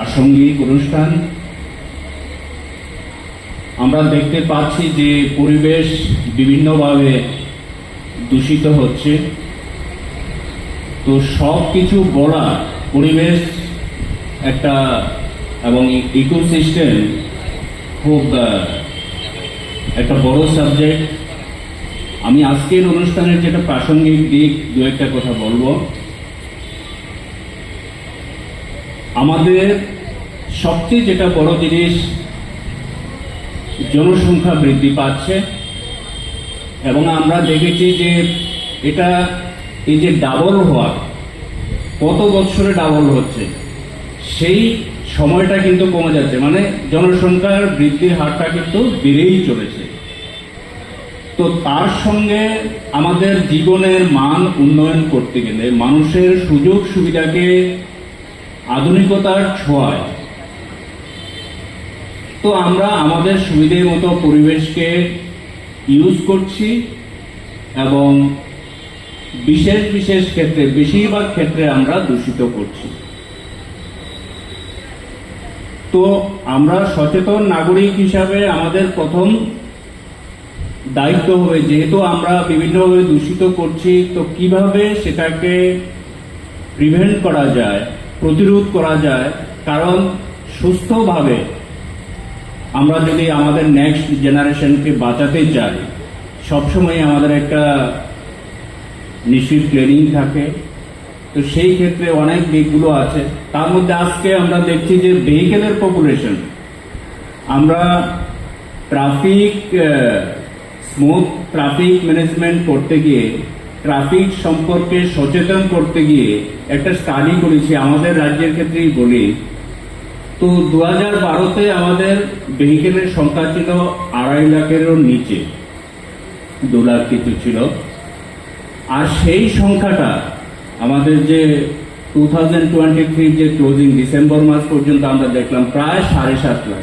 প্রাসঙ্গিক অনুষ্ঠান। আমরা দেখতে পাচ্ছি যে পরিবেশ বিভিন্নভাবে দূষিত হচ্ছে। তো সব কিছু বলা পরিবেশ একটা এবং ইকোসিস্টেম খুব একটা বড় সাবজেক্ট। আমি আজকের অনুষ্ঠানের যেটা প্রাসঙ্গিক দিক, দু একটা কথা বলব। আমাদের সবচেয়ে যেটা বড় জিনিস, জনসংখ্যা বৃদ্ধি পাচ্ছে এবং আমরা দেখেছি যে এটা, এই যে ডাবল হওয়া, কত বছরে ডাবল হচ্ছে, সেই সময়টা কিন্তু কমে যাচ্ছে। মানে জনসংখ্যার বৃদ্ধির হারটা কিন্তু বেড়েই চলেছে। তো তার সঙ্গে আমাদের জীবনের মান উন্নয়ন করতে গেলে মানুষের সুযোগ সুবিধাকে আধুনিকতার ছোঁয়ায়। তো আমরা আমাদের সুবিধে মতো পরিবেশকে ইউজ করছি এবং বিশেষ বিশেষ ক্ষেত্রে, বেশিরভাগ ক্ষেত্রে আমরা দূষিত করছি। তো আমরা সচেতন নাগরিক হিসাবে আমাদের প্রথম দায়িত্ব হবে যেহেতু আমরা বিভিন্নভাবে দূষিত করছি, তো কীভাবে সেটাকে প্রিভেন্ট করা যায়? প্রতিরোধ করা যায়, কারণ সুস্থভাবে আমরা যদি আমাদের নেক্সট জেনারেশনকে বাঁচাতে চাই, সবসময় আমাদের একটা নিশ্চিত ট্রেনিং থাকে। তো সেই ক্ষেত্রে অনেক দিকগুলো আছে। তার মধ্যে আজকে আমরা দেখছি যে ভেহিকেলের পপুলেশন আমরা ট্রাফিক স্মুথ ট্রাফিক ম্যানেজমেন্ট করতে গিয়ে ট্রাফিক সম্পর্কে সচেতন করতে গিয়ে একটা স্টাডি করেছি, আমাদের রাজ্যের ক্ষেত্রেই বলি। তো দু হাজার বারোতে আমাদের ভেহিকেলের সংখ্যা ছিল আড়াই লাখেরও নিচে, দু লাখ কিছু ছিল। আর সেই সংখ্যাটা আমাদের যে টু থাউজেন্ড টোয়েন্টি থ্রি যে ক্লোজিং ডিসেম্বর মাস পর্যন্ত আমরা দেখলাম, প্রায় সাড়ে সাত লাখ।